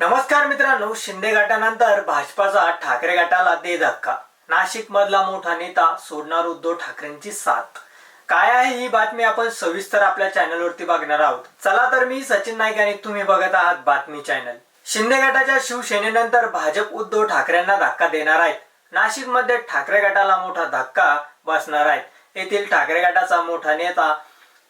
नमस्कार मित्रांनो शिंदे गटानंतर भाजपाचा ठाकरे गटाला दे धक्का. नाशिक मधला मोठा नेता सोडणार उद्धव ठाकरेंची साथ. काय आहे ही बातमी आपण सविस्तर आपल्या चॅनलवरती बघणार आहोत. चला तर मी सचिन नाईक आणि तुम्ही बघत आहात बातमी चॅनल. शिंदे गटाच्या शिवसेनेनंतर भाजप उद्धव ठाकरेंना धक्का देणार आहेत. नाशिकमध्ये ठाकरे गटाला मोठा धक्का बसणार आहेत. येथील ठाकरे गटाचा मोठा नेता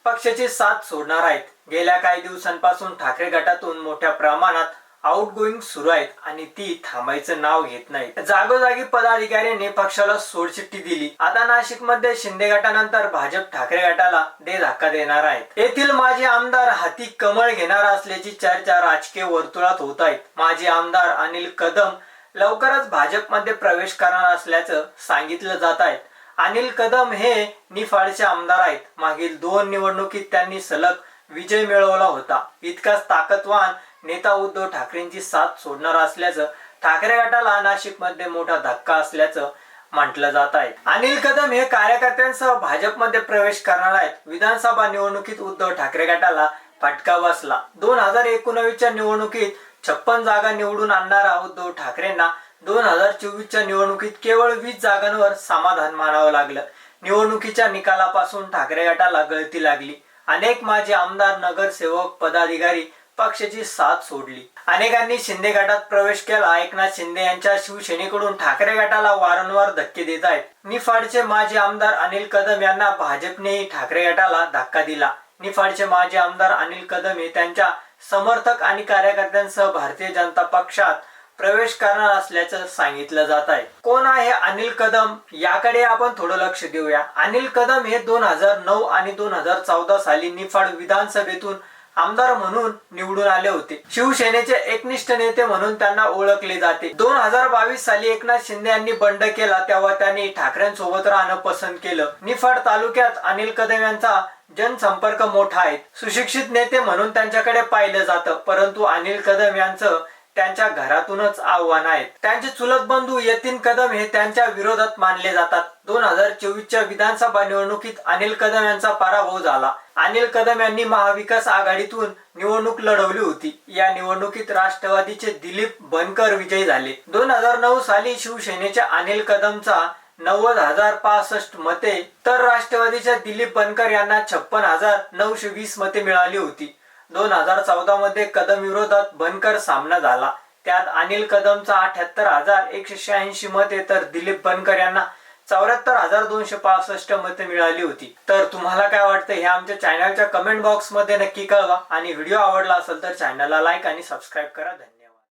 पक्षाची साथ सोडणार आहेत. गेल्या काही दिवसांपासून ठाकरे गटातून मोठ्या प्रमाणात आउट गोईंग सुरू आहेत आणि ती थांबायचं नाव घेत नाही जागोजागी पदाधिकाऱ्यांनी पक्षाला सोडचिठ्ठी दिली. आता नाशिकमध्ये शिंदे गटानंतर भाजप ठाकरे गटाला दे धक्का देणार आहेत. येथील माजी आमदार हाती कमळ घेणार असल्याची चर्चा राजकीय वर्तुळात होत आहेत माजी आमदार अनिल कदम लवकरच भाजपमध्ये प्रवेश करणार असल्याचं सांगितलं जात आहे. अनिल कदम हे निफाडचे आमदार आहेत. मागील दोन निवडणुकीत त्यांनी सलग विजय मिळवला होता. इतकाच ताकदवान नेता उद्धव ठाकरेंची साथ सोडणार असल्याचं ठाकरे गटाला नाशिकमध्ये मोठा धक्का असल्याचं म्हटलं जात आहे. अनिल कदम हे कार्यकर्त्यांसह भाजपमध्ये प्रवेश करणार आहेत. विधानसभा निवडणुकीत उद्धव ठाकरे गटाला फटका बसला. दोन हजार एकोणवीसच्या निवडणुकीत छप्पन जागा निवडून आणणारा उद्धव ठाकरेंना दोन हजार चोवीसच्या निवडणुकीत केवळ वीस जागांवर समाधान मानावं लागलं. निवडणुकीच्या निकालापासून ठाकरे गटाला गळती लागली. अनेक माजी आमदार नगरसेवक पदाधिकारी पक्षाची साथ सोडली. अनेकांनी शिंदे गटात प्रवेश केला. एकनाथ शिंदे यांच्या शिवसेनेकडून ठाकरे गटाला वारंवार धक्के देत आहेत. निफाडचे माजी आमदार अनिल कदम यांना भाजपनेही ठाकरे गटाला धक्का दिला. निफाडचे माजी आमदार अनिल कदम हे त्यांच्या समर्थक आणि कार्यकर्त्यांसह भारतीय जनता पक्षात प्रवेश करणार असल्याचं सांगितलं जात आहे. कोण आहे अनिल कदम? याकडे आपण थोडं लक्ष देऊया. अनिल कदम हे दोन हजार नऊ आणि दोन हजार चौदा साली निफाड विधानसभेतून आमदार म्हणून निवडून आले होते. शिवसेनेचे एकनिष्ठ नेते म्हणून त्यांना ओळखले जाते. दोन हजार बावीस साली एकनाथ शिंदे यांनी बंड केला तेव्हा त्यांनी ठाकरेंसोबत राहणं पसंत केलं. निफाड तालुक्यात अनिल कदम यांचा जनसंपर्क मोठा आहे. सुशिक्षित नेते म्हणून त्यांच्याकडे पाहिलं जातं परंतु अनिल कदम यांचं त्यांच्या घरातूनच आव्हान आहेत. त्यांचे चुलत बंधू यतीन कदम हे त्यांच्या विरोधात मानले जातात. दोन हजार चोवीसच्या विधानसभा निवडणुकीत अनिल कदम यांचा पराभव झाला. अनिल कदम यांनी महाविकास आघाडीतून निवडणूक लढवली होती. या निवडणुकीत राष्ट्रवादीचे दिलीप बनकर विजयी झाले. दोन हजार नऊ साली शिवसेनेच्या अनिल कदमचा नव्वद हजार पासष्ट मते तर राष्ट्रवादीच्या दिलीप बनकर यांना छप्पन हजार नऊशे वीस मते मिळाली होती. दोन हजार चौदा मध्ये कदम विरोधात बनकर सामना झाला. त्यात अनिल कदमचा अठ्याहत्तर हजार एकशे शहाऐंशी मते तर दिलीप बनकर यांना चौऱ्याहत्तर हजार दोनशे पासष्ट मते मिळाली होती. तर तुम्हाला काय वाटतं हे आमच्या चॅनलच्या कमेंट बॉक्समध्ये नक्की कळवा. आणि व्हिडिओ आवडला असेल तर चॅनलला लाईक आणि सबस्क्राईब करा. धन्यवाद.